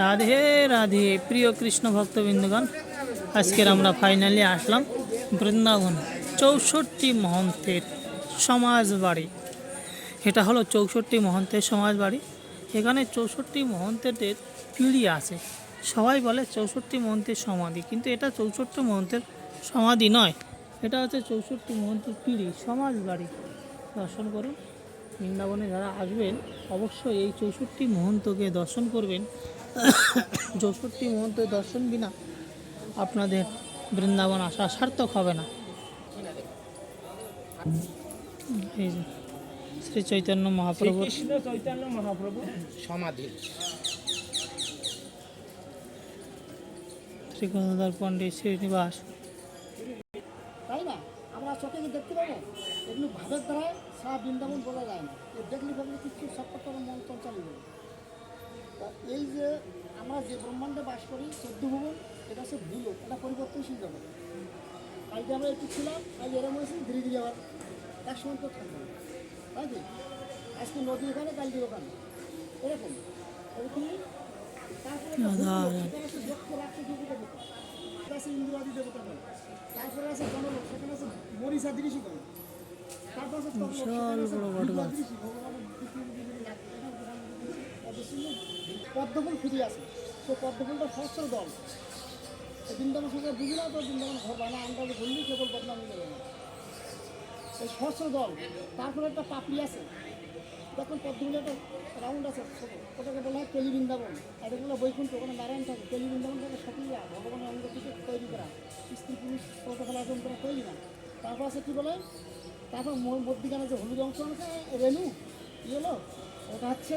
রাধে রাধে। প্রিয় কৃষ্ণ ভক্ত ভক্তবৃন্দগণ, আজকের আমরা ফাইনালি আসলাম বৃন্দাবন চৌষট্টি মহন্তের সমাজ বাড়ি এটা হলো চৌষট্টি মহন্তের সমাজ বাড়ি এখানে চৌষট্টি মহন্তেদের পিঁড়ি আছে। সবাই বলে চৌষট্টি মহন্তের সমাধি, কিন্তু এটা চৌষট্টি মহন্তের সমাধি নয়। এটা হচ্ছে চৌষট্টি মহন্তের পিঁড়ি সমাজ বাড়ি দর্শন করুন। বৃন্দাবনে যারা আসবেন, অবশ্যই এই চৌষট্টি মহন্তকে দর্শন করবেন। চৌষট্টি মহন্ত দর্শন বিনা আপনাদের বৃন্দাবন আসা সার্থক হবে না। এই যে শ্রী চৈতন্য মহাপ্রভু। কৃষ্ণ চৈতন্য মহাপ্রভু। সমাধি। শ্রী গঙ্গাধর পণ্ডিত শ্রীনিবাস। তাই না? আমরা চোখে কি দেখতে পাবো? এগুলো ভাবের দ্বারা সারা বৃন্দাবন বলা যায় না। দেখলে ভাবলে কিছু সবকটা মন চঞ্চল যাবে। তা এই যে আমরা যে ব্রহ্মাণ্ডে বাস করি চোদ্দ ভুবন এটা হচ্ছে ভুল এটা পরিবর্তনশীল জগৎ। কালকে আমরা একটু ছিলাম আজ এরম হয়েছে ধীরে ধীরে আবার এক সময় তো থাকবে। তাই কি? আজকে নদী এখানে কালকে ওখানে। এরকম। এরকম তারপরে আছে ইন্দ্রাদি দেবতা বলে। তারপরে আছে জনলোক সেখানে আছে মরিচা দৃশি করে তারপর আছে সেখানে আছে বড় বট বিদ্যা গাছ। দৃশি, ভগবানের পৃথিবী বিভিন্ন রাজ্য, এটা ভগবানের পদ্মফুল। ফিরে আসে। সে পদ্মফুলটা সহস্র দল। বৃন্দাবন সরকার বুঝি না, তো বৃন্দাবন ঘর বানা আন্দাজে বললি কেবল বদনাম যাবে না। এই সহস্র দল, তারপরে একটা পাপড়ি আছে। দেখুন পদ্মফুল একটা রাউন্ড আছে ওটাকে বলা হয় কেলি বৃন্দাবন। আর এগুলো বৈকুণ্ঠ, ওখানে নারায়ণ থাকে। কেলি বৃন্দাবন থাকে সক্রিয়া ভগবানের অঙ্গ থেকে তৈরি করা। স্ত্রী পুরুষ কৌতফলাচন করা তৈরি না। তারপর আছে কী বলে? তারপর মধ্যিখানে যে হলুদ অংশ আছে, রেণু হলো? ওটা হচ্ছে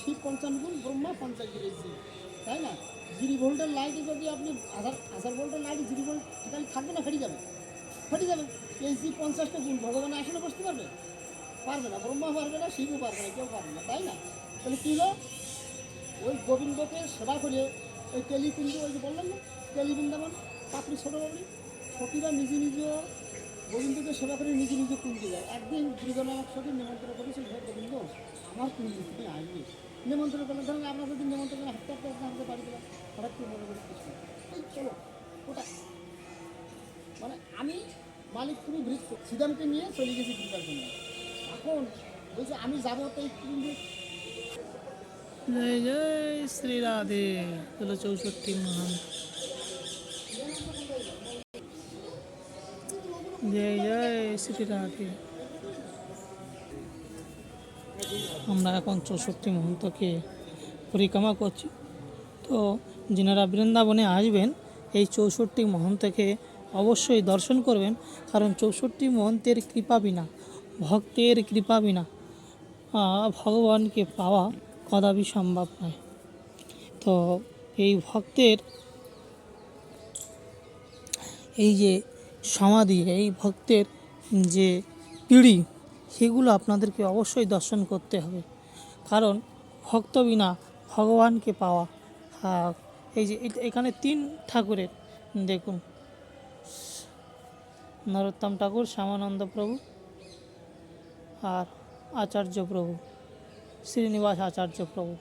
শিব পঞ্চান্ন গুণ ব্রহ্মা পঞ্চাশ এই তাই না? জিরো ভোল্টের লাইটে যদি আপনি হাজার হাজার ভোল্টের লাইটে জিরো ভোল্ট তাহলে থাকবে না, ফেটে যাবে। ফেটে যাবে। এই জীব পঞ্চাশটা গুণ, ভগবান আসলে বসতে পারবে? পারবে না, ব্রহ্মা পারবে না, শিবও পারবে না, কেউ পারবে না, তাই না? তাহলে কী হলো? ওই গোবিন্দকে সেবা করে ওই তেলিকুঞ্জ, ওই যে বললাম না তেলি বৃন্দাবন পাপড়ি ছোটো বাবলি সখীরা নিজে নিজ গোবিন্দকে সেবা করে নিজে নিজে কুঞ্জে যায়। একদিন দুজন আমার সখী নিমন্ত্রণ করেছিল হে গোবিন্দ, আমার কুঞ্জ তুমি আসবে নিমন্ত্রণ করলে ধরেন আপনার যদি নিমন্ত্রণ করে হাঁটতে হাঁটতে আপনার বাড়ি গেলাম হঠাৎ করে মনে করি চলো ওটা। মানে আমি মালিক তুমি বৃক্ষ সিদামকে নিয়ে চলে গেছি বৃন্দাবন এখন বলছে, আমি যাব তো কুঞ্জে জয় জয় শ্রী রাধে হলো চৌষট্টি মহান। জয় জয় শ্রী রাধে। আমরা এখন চৌষট্টি মহন্তকে পরিক্রমা করছি। তো যিনারা বৃন্দাবনে আসবেন, এই চৌষট্টি মহন্তকে অবশ্যই দর্শন করবেন, কারণ চৌষট্টি মহন্তের কৃপা বিনা, ভক্তের কৃপা বিনা ভগবানকে পাওয়া কদাপি সম্ভব নয়। তো এই ভক্তের এই যে সমাধি, এই ভক্তের যে পিড়ি সেগুলো আপনাদেরকে অবশ্যই দর্শন করতে হবে। কারণ ভক্ত বিনা ভগবানকে পাওয়া এই যে এখানে তিন ঠাকুরের দেখুন। নরোত্তম ঠাকুর, শ্যামানন্দ প্রভু আর আচার্য প্রভু, শ্রীনিবাস আচার্য প্রভু।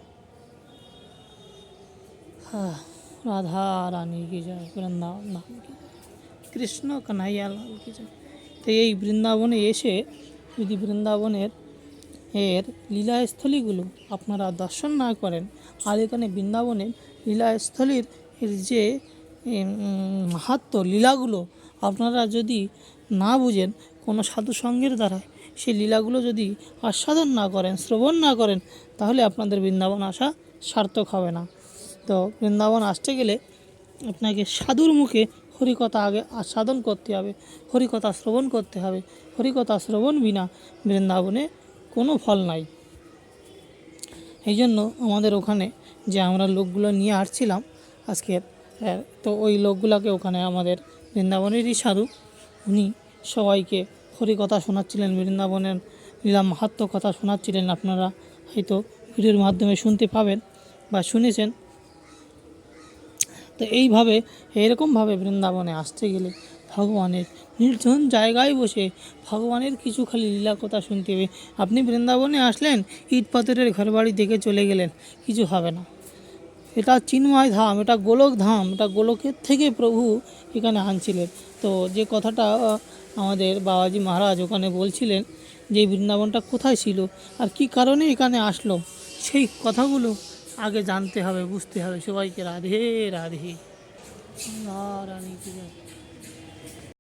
রাধা রানী কি জয়, বৃন্দাবন কৃষ্ণ কানাইয়া লাল কি জয়। তো এই বৃন্দাবনে এসে যদি বৃন্দাবনের এর লীলাস্থলীগুলো আপনারা দর্শন না করেন আর এখানে বৃন্দাবনের লীলাস্থলীর যে মাহাত্ম লীলাগুলো আপনারা যদি না বুঝেন, কোনো সাধু সঙ্গের দ্বারা সেই লীলাগুলো যদি আস্বাদন না করেন, শ্রবণ না করেন, তাহলে আপনাদের বৃন্দাবন আসা সার্থক হবে না। তো বৃন্দাবন আসতে গেলে আপনাকে সাধুর মুখে হরিকথা আগে আস্বাদন করতে হবে, হরিকথা শ্রবণ করতে হবে। হরিকথা শ্রবণ বিনা বৃন্দাবনে কোনো ফল নাই। এই জন্য আমাদের ওখানে যে আমরা লোকগুলো নিয়ে আসছিলাম আজকের তো ওই লোকগুলোকে ওখানে আমাদের বৃন্দাবনেরই সাধু উনি সবাইকে হরিকথা শোনাচ্ছিলেন, বৃন্দাবনের লীলা মাহাত্ম কথা শোনাচ্ছিলেন। আপনারা হয়তো ভিডিওর মাধ্যমে শুনতে পাবেন বা শুনেছেন। তো এইভাবে, এরকমভাবে বৃন্দাবনে আসতে গেলে ভগবানের নির্জন জায়গায় বসে ভগবানের কিছু খালি লীলা কথা শুনতে হবে। আপনি বৃন্দাবনে আসলেন ইট পাথরের ঘর বাড়ি দেখে চলে গেলেন, কিছু হবে না। এটা চিন্ময় ধাম, এটা গোলক ধাম, এটা গোলকের থেকে প্রভু এখানে আনছিলেন। তো যে কথাটা আমাদের বাবাজি মহারাজ ওখানে বলছিলেন যে বৃন্দাবনটা কোথায় ছিল আর কি কারণে এখানে আসলো? সেই কথাগুলো আগে জানতে হবে বুঝতে হবে সবাইকে রাধে রাধে রানী কি।